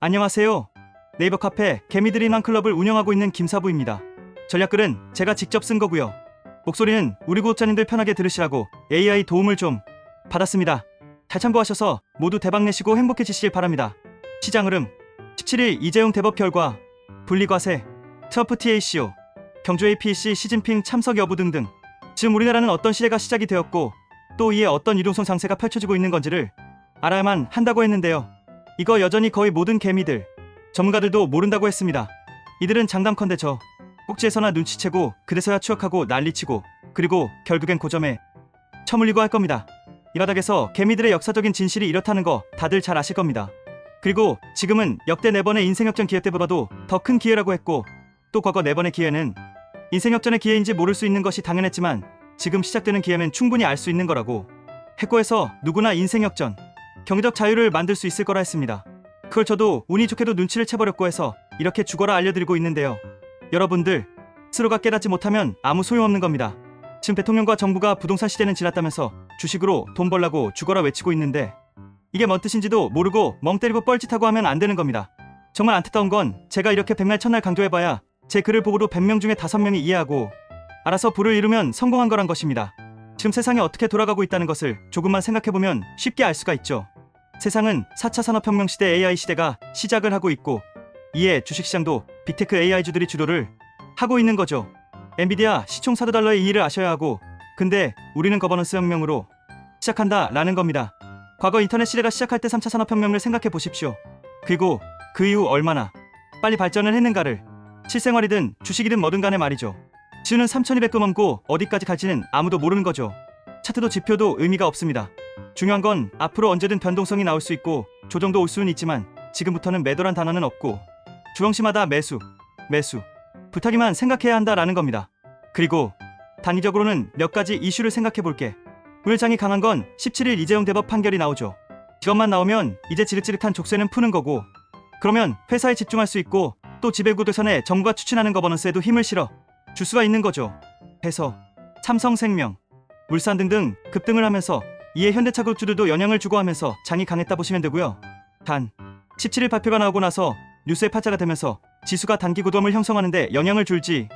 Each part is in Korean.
안녕하세요. 네이버 카페 개미들이 난 클럽을 운영하고 있는 김사부입니다. 전략글은 제가 직접 쓴 거고요. 목소리는 우리 구독자님들 편하게 들으시라고 AI 도움을 좀 받았습니다. 잘 참고하셔서 모두 대박 내시고 행복해지시길 바랍니다. 시장 흐름 17일 이재용 대법 결과 분리과세 트럼프 TACO 경주 APC 시진핑 참석 여부 등등 지금 우리나라는 어떤 시대가 시작이 되었고 또 이에 어떤 이동성 장세가 펼쳐지고 있는 건지를 알아야만 한다고 했는데요. 이거 여전히 거의 모든 개미들, 전문가들도 모른다고 했습니다. 이들은 장담컨대 저 꼭지에서나 눈치채고 그래서야 추억하고 난리치고 그리고 결국엔 고점에 처물리고 할 겁니다. 이 바닥에서 개미들의 역사적인 진실이 이렇다는 거 다들 잘 아실 겁니다. 그리고 지금은 역대 네 번의 인생역전 기회 때보다도 더 큰 기회라고 했고 또 과거 네 번의 기회는 인생역전의 기회인지 모를 수 있는 것이 당연했지만 지금 시작되는 기회는 충분히 알 수 있는 거라고 했고 해서 누구나 인생역전 경제적 자유를 만들 수 있을 거라 했습니다. 그걸 저도 운이 좋게도 눈치를 채버렸고 해서 이렇게 죽어라 알려드리고 있는데요. 여러분들 스스로가 깨닫지 못하면 아무 소용없는 겁니다. 지금 대통령과 정부가 부동산 시대는 지났다면서 주식으로 돈 벌라고 죽어라 외치고 있는데 이게 뭔 뜻인지도 모르고 멍 때리고 뻘짓하고 하면 안 되는 겁니다. 정말 안타까운 건 제가 이렇게 백날 천날 강조해봐야 제 글을 보고도 100명 중에 5명이 이해하고 알아서 부를 이루면 성공한 거란 것입니다. 지금 세상이 어떻게 돌아가고 있다는 것을 조금만 생각해보면 쉽게 알 수가 있죠. 세상은 4차 산업혁명 시대 AI 시대가 시작을 하고 있고 이에 주식시장도 빅테크 AI주들이 주도를 하고 있는 거죠. 엔비디아 시총 4조 달러의 이의를 아셔야 하고 근데 우리는 거버넌스 혁명으로 시작한다 라는 겁니다. 과거 인터넷 시대가 시작할 때 3차 산업혁명을 생각해 보십시오. 그리고 그 이후 얼마나 빨리 발전을 했는가를 실생활이든 주식이든 뭐든 간에 말이죠. 지우는 3200금 넘고 어디까지 갈지는 아무도 모르는 거죠. 차트도 지표도 의미가 없습니다. 중요한 건 앞으로 언제든 변동성이 나올 수 있고 조정도 올 수는 있지만 지금부터는 매도란 단어는 없고 주영시마다 매수, 매수, 부탁이만 생각해야 한다라는 겁니다. 그리고 단기적으로는 몇 가지 이슈를 생각해 볼게. 오늘 장이 강한 건 17일 이재용 대법 판결이 나오죠. 이것만 나오면 이제 지릿지릿한 족쇄는 푸는 거고 그러면 회사에 집중할 수 있고 또 지배구도선에 정부가 추진하는 거버넌스에도 힘을 실어 줄 수가 있는 거죠. 해서 삼성생명, 물산 등등 급등을 하면서 이에 현대차 그룹주들도 영향을 주고 하면서 장이 강했다 보시면 되고요. 단 17일 발표가 나오고 나서 뉴스의 파자가 되면서 지수가 단기 고점을 형성하는데 영향을 줄지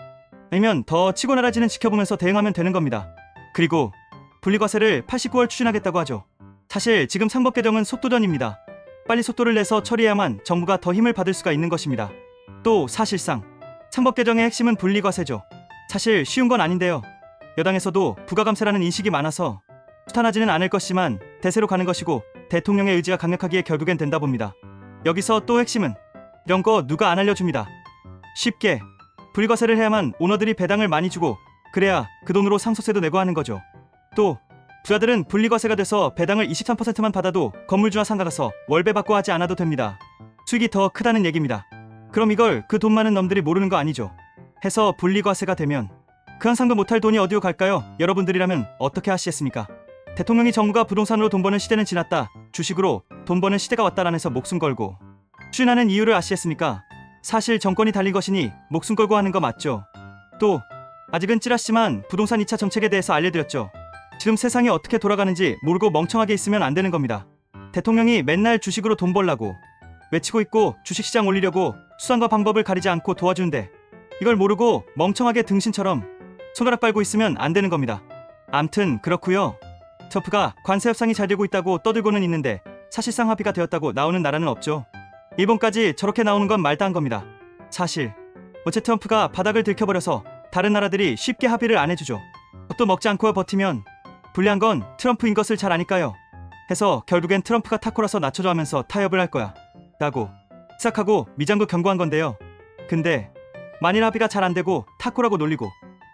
아니면 더 치고 나라지는 지켜보면서 대응하면 되는 겁니다. 그리고 분리과세를 89월 추진하겠다고 하죠. 사실 지금 상법 개정은 속도전입니다. 빨리 속도를 내서 처리해야만 정부가 더 힘을 받을 수가 있는 것입니다. 또 사실상 상법 개정의 핵심은 분리과세죠. 사실 쉬운 건 아닌데요. 여당에서도 부가감세라는 인식이 많아서 수 탄하지는 않을 것이지만 대세로 가는 것이고 대통령의 의지가 강력하기에 결국엔 된다 봅니다. 여기서 또 핵심은 이런 거 누가 안 알려줍니다. 쉽게 불과세를 해야만 오너들이 배당을 많이 주고 그래야 그 돈으로 상속세도 내고 하는 거죠. 또 부자들은 분리과세가 돼서 배당을 23%만 받아도 건물주나 상가 가서 월배 받고 하지 않아도 됩니다. 수익이 더 크다는 얘기입니다. 그럼 이걸 그 돈 많은 놈들이 모르는 거 아니죠. 해서 분리과세가 되면 그 한 상도 못할 돈이 어디로 갈까요? 여러분들이라면 어떻게 하시겠습니까? 대통령이 정부가 부동산으로 돈 버는 시대는 지났다. 주식으로 돈 버는 시대가 왔다라면서 목숨 걸고 추진하는 이유를 아시겠습니까? 사실 정권이 달린 것이니 목숨 걸고 하는 거 맞죠? 또 아직은 찌라시만 부동산 2차 정책에 대해서 알려드렸죠. 지금 세상이 어떻게 돌아가는지 모르고 멍청하게 있으면 안 되는 겁니다. 대통령이 맨날 주식으로 돈 벌라고 외치고 있고 주식시장 올리려고 수단과 방법을 가리지 않고 도와주는데 이걸 모르고 멍청하게 등신처럼 손가락 빨고 있으면 안 되는 겁니다. 암튼 그렇고요. 트럼프가 관세 협상이 잘 되고 있다고 떠들고는 있는데 사실상 합의가 되었다고 나오는 나라는 없죠. 일본까지 저렇게 나오는 건 말도 안 겁니다. 사실 어째 트럼프가 바닥을 들켜버려서 다른 나라들이 쉽게 합의를 안 해주죠. 또 먹지 않고 버티면 불리한 건 트럼프인 것을 잘 아니까요. 해서 결국엔 트럼프가 타코라서 낮춰줘 하면서 타협을 할 거야. 라고 시작하고 미장도 경고한 건데요. 근데 만일 합의가 잘 안 되고 타코라고 놀리고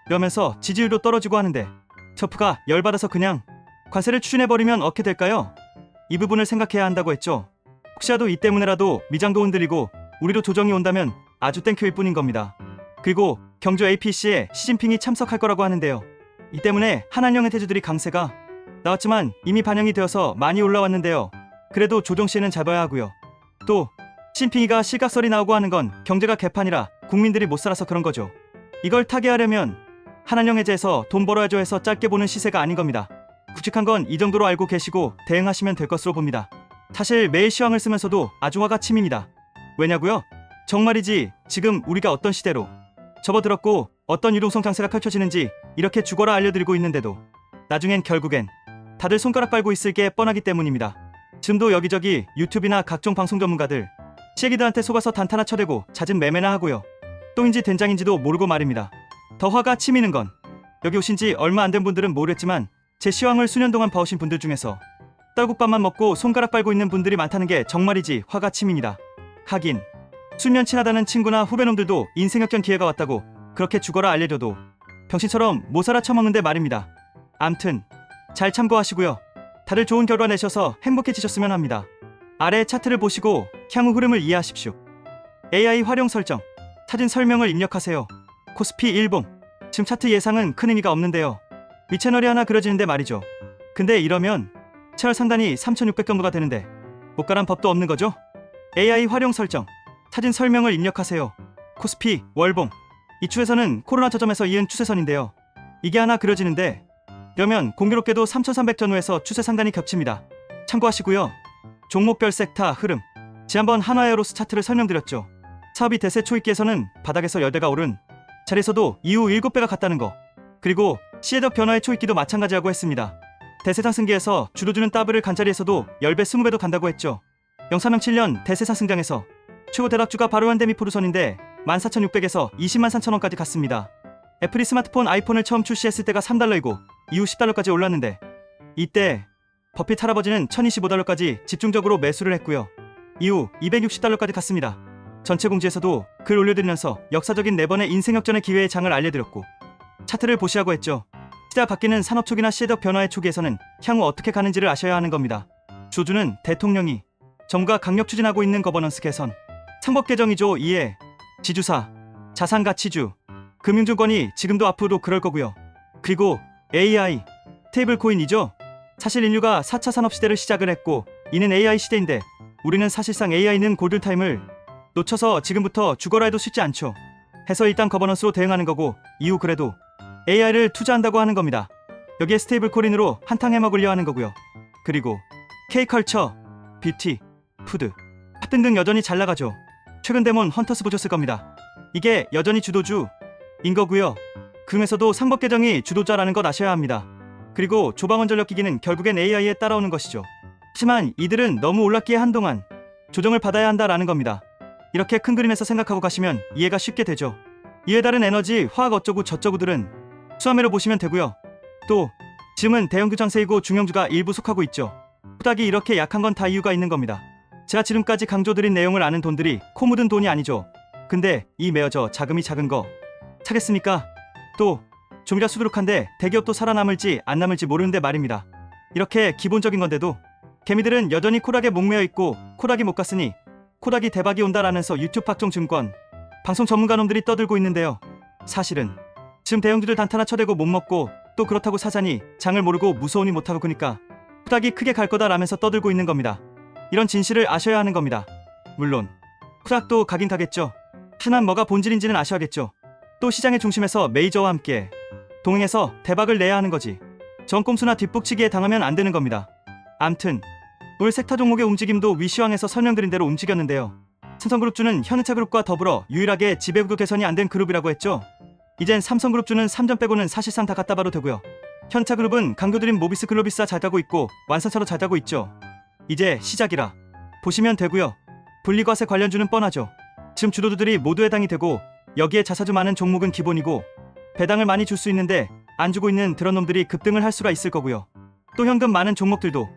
이러면서 지지율도 떨어지고 하는데 트럼프가 열받아서 그냥 관세를 추진해버리면 어떻게 될까요? 이 부분을 생각해야 한다고 했죠. 혹시라도 이 때문에라도 미장도 흔들리고 우리도 조정이 온다면 아주 땡큐일 뿐인 겁니다. 그리고 경주 APC에 시진핑이 참석할 거라고 하는데요. 이 때문에 한한령의 태주들이 강세가 나왔지만 이미 반영이 되어서 많이 올라왔는데요. 그래도 조정 시에는 잘 봐야 하고요. 또 시진핑이가 실각설이 나오고 하는 건 경제가 개판이라 국민들이 못 살아서 그런 거죠. 이걸 타개하려면 한한령 해제에서 돈 벌어야죠 해서 짧게 보는 시세가 아닌 겁니다. 굵직한 건 이 정도로 알고 계시고 대응하시면 될 것으로 봅니다. 사실 매일 시황을 쓰면서도 아주 화가 치밉니다. 왜냐고요? 정말이지 지금 우리가 어떤 시대로 접어들었고 어떤 유동성 장세가 펼쳐지는지 이렇게 죽어라 알려드리고 있는데도 나중엔 결국엔 다들 손가락 빨고 있을 게 뻔하기 때문입니다. 지금도 여기저기 유튜브나 각종 방송 전문가들 시애기들한테 속아서 단타나 쳐대고 잦은 매매나 하고요. 똥인지 된장인지도 모르고 말입니다. 더 화가 치미는 건 여기 오신 지 얼마 안 된 분들은 모르겠지만 제 시황을 수년 동안 봐오신 분들 중에서 떨국밥만 먹고 손가락 빨고 있는 분들이 많다는 게 정말이지 화가 치밉니다. 하긴 수년 친하다는 친구나 후배놈들도 인생 역전 기회가 왔다고 그렇게 죽어라 알려줘도 병신처럼 못 살아 처먹는데 말입니다. 암튼 잘 참고하시고요. 다들 좋은 결과 내셔서 행복해지셨으면 합니다. 아래 차트를 보시고 향후 흐름을 이해하십시오. AI 활용 설정, 사진 설명을 입력하세요. 코스피 일봉. 지금 차트 예상은 큰 의미가 없는데요. 위 채널이 하나 그려지는데 말이죠. 근데 이러면 채널 상단이 3,600 정도가 되는데 못 가란 법도 없는 거죠? AI 활용 설정, 사진 설명을 입력하세요. 코스피 월봉. 이 추세선은 코로나 저점에서 이은 추세선인데요. 이게 하나 그려지는데 이러면 공교롭게도 3,300 전후에서 추세 상단이 겹칩니다. 참고하시고요. 종목별 섹타 흐름. 지난번 한화에어로스 차트를 설명드렸죠. 사업이 대세 초입기에서는 바닥에서 열대가 오른 자리에서도 이후 7배가 갔다는 거. 그리고 시에덕 변화의 초입기도 마찬가지라고 했습니다. 대세 상 승기에서 주도주는 더블을 간 자리에서도 10배 20배도 간다고 했죠. 영사명 7년 대세 상 승장에서 최고 대락주가 바로 현대미포르선인데 14,600에서 20만 3천원까지 갔습니다. 애플이 스마트폰 아이폰을 처음 출시했을 때가 3달러이고 이후 10달러까지 올랐는데 이때 버핏 할아버지는 1025달러까지 집중적으로 매수를 했고요. 이후 260달러까지 갔습니다. 전체 공지에서도 글 올려드리면서 역사적인 네 번의 인생 역전의 기회의 장을 알려드렸고 차트를 보시라고 했죠. 시대가 바뀌는 산업 초기나 시대적 변화의 초기에서는 향후 어떻게 가는지를 아셔야 하는 겁니다. 조주는 대통령이 정부가 강력 추진하고 있는 거버넌스 개선, 상법 개정이죠. 이에 지주사, 자산가치주, 금융증권이 지금도 앞으로도 그럴 거고요. 그리고 AI, 테이블 코인이죠. 사실 인류가 4차 산업 시대를 시작을 했고 이는 AI 시대인데 우리는 사실상 AI는 골든타임을 놓쳐서 지금부터 죽어라 해도 쉽지 않죠. 해서 일단 거버넌스로 대응하는 거고 이후 그래도 AI를 투자한다고 하는 겁니다. 여기에 스테이블 코인으로 한탕 해먹으려 하는 거고요. 그리고 K컬처, 뷰티, 푸드, 팝 등등 여전히 잘 나가죠. 최근 데몬 헌터스 보셨을 겁니다. 이게 여전히 주도주인 거고요. 금에서도 상법 개정이 주도자라는 것 아셔야 합니다. 그리고 조방원 전력 기기는 결국엔 AI에 따라오는 것이죠. 하지만 이들은 너무 올랐기에 한동안 조정을 받아야 한다라는 겁니다. 이렇게 큰 그림에서 생각하고 가시면 이해가 쉽게 되죠. 이에 다른 에너지, 화학 어쩌고 저쩌고들은 수화매로 보시면 되고요. 또 지금은 대형주 장세이고 중형주가 일부 속하고 있죠. 후닥이 이렇게 약한 건 다 이유가 있는 겁니다. 제가 지금까지 강조드린 내용을 아는 돈들이 코 묻은 돈이 아니죠. 근데 이 매어져 자금이 작은 거 차겠습니까? 또 좀이라 수두룩한데 대기업도 살아남을지 안 남을지 모르는데 말입니다. 이렇게 기본적인 건데도 개미들은 여전히 코락에 목매어 있고 코락이 못 갔으니 코락이 대박이 온다라면서 유튜브 박종 증권 방송 전문가 놈들이 떠들고 있는데요. 사실은 지금 대형주들 단타나 쳐대고 못 먹고 또 그렇다고 사자니 장을 모르고 무서우니 못하고 그니까 후닥이 크게 갈 거다라면서 떠들고 있는 겁니다. 이런 진실을 아셔야 하는 겁니다. 물론 후닥도 가긴 가겠죠. 하지만 뭐가 본질인지는 아셔야겠죠. 또 시장의 중심에서 메이저와 함께 동행해서 대박을 내야 하는 거지. 전꼼수나 뒷북치기에 당하면 안 되는 겁니다. 암튼 올 섹터 종목의 움직임도 위시황에서 설명드린 대로 움직였는데요. 삼성그룹주는 현대차그룹과 더불어 유일하게 지배구조 개선이 안 된 그룹이라고 했죠. 이젠 삼성그룹 주는 3점 빼고는 사실상 다 갖다 봐도 되고요. 현차그룹은 강교드림 모비스 글로비스와 잘 가고 있고 완산차로 잘 가고 있죠. 이제 시작이라 보시면 되고요. 분리과세 관련주는 뻔하죠. 지금 주도주들이 모두 해당이 되고 여기에 자사주 많은 종목은 기본이고 배당을 많이 줄 수 있는데 안 주고 있는 드런 놈들이 급등을 할 수가 있을 거고요. 또 현금 많은 종목들도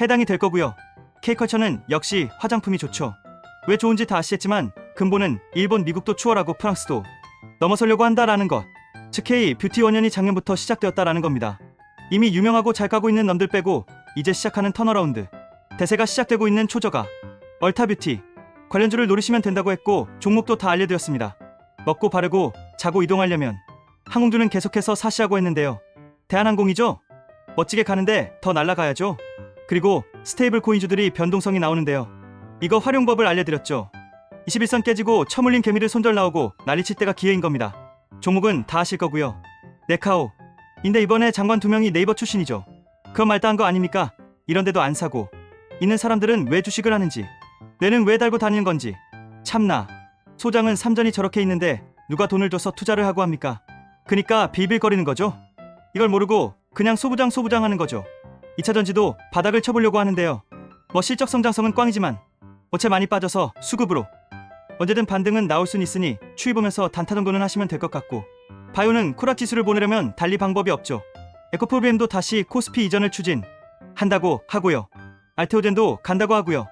해당이 될 거고요. K컬처는 역시 화장품이 좋죠. 왜 좋은지 다 아시겠지만 근본은 일본, 미국도 추월하고 프랑스도 넘어서려고 한다라는 것. 즉 K 뷰티 원년이 작년부터 시작되었다라는 겁니다. 이미 유명하고 잘 가고 있는 놈들 빼고 이제 시작하는 턴어라운드. 대세가 시작되고 있는 초저가 얼타 뷰티 관련주를 노리시면 된다고 했고 종목도 다 알려드렸습니다. 먹고 바르고 자고 이동하려면 항공주는 계속해서 사시하고 했는데요. 대한항공이죠? 멋지게 가는데 더 날아가야죠. 그리고 스테이블 코인주들이 변동성이 나오는데요. 이거 활용법을 알려드렸죠. 21선 깨지고 처물린 개미들 손절 나오고 난리칠 때가 기회인 겁니다. 종목은 다 아실 거고요. 네카오. 인데 이번에 장관 두 명이 네이버 출신이죠. 그건 말다한 거 아닙니까? 이런데도 안 사고 있는 사람들은 왜 주식을 하는지 뇌는 왜 달고 다니는 건지 참나. 소장은 삼전이 저렇게 있는데 누가 돈을 줘서 투자를 하고 합니까? 그니까 빌빌거리는 거죠? 이걸 모르고 그냥 소부장 소부장 하는 거죠. 2차 전지도 바닥을 쳐보려고 하는데요. 뭐 실적 성장성은 꽝이지만 어체 많이 빠져서 수급으로 언제든 반등은 나올 순 있으니 추이 보면서 단타 정도는 하시면 될 것 같고 바이오는 코락 지수를 보내려면 달리 방법이 없죠. 에코프로비엠도 다시 코스피 이전을 추진 한다고 하고요. 알테오젠도 간다고 하고요.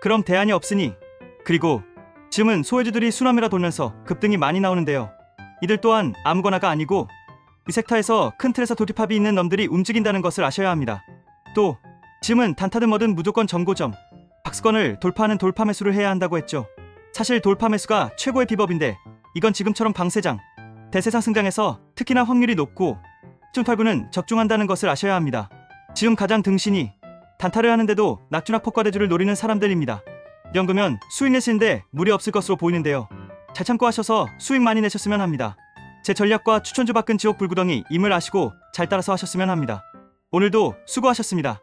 그럼 대안이 없으니 그리고 지금은 소외주들이 수남이라 돌면서 급등이 많이 나오는데요. 이들 또한 아무거나가 아니고 이 섹터에서 큰 틀에서 도티팝이 있는 놈들이 움직인다는 것을 아셔야 합니다. 또 지금은 단타든 뭐든 무조건 정고점 박스권을 돌파하는 돌파 매수를 해야 한다고 했죠. 사실 돌파 매수가 최고의 비법인데 이건 지금처럼 방세장 대세상 승장에서 특히나 확률이 높고 1.8구는 적중한다는 것을 아셔야 합니다. 지금 가장 등신이 단타를 하는데도 낙주나 폭과대주를 노리는 사람들입니다. 이 정도면 수익 내시는데 무리 없을 것으로 보이는데요. 잘 참고 하셔서 수익 많이 내셨으면 합니다. 제 전략과 추천주 바꾼 지옥 불구덩이 임을 아시고 잘 따라서 하셨으면 합니다. 오늘도 수고하셨습니다.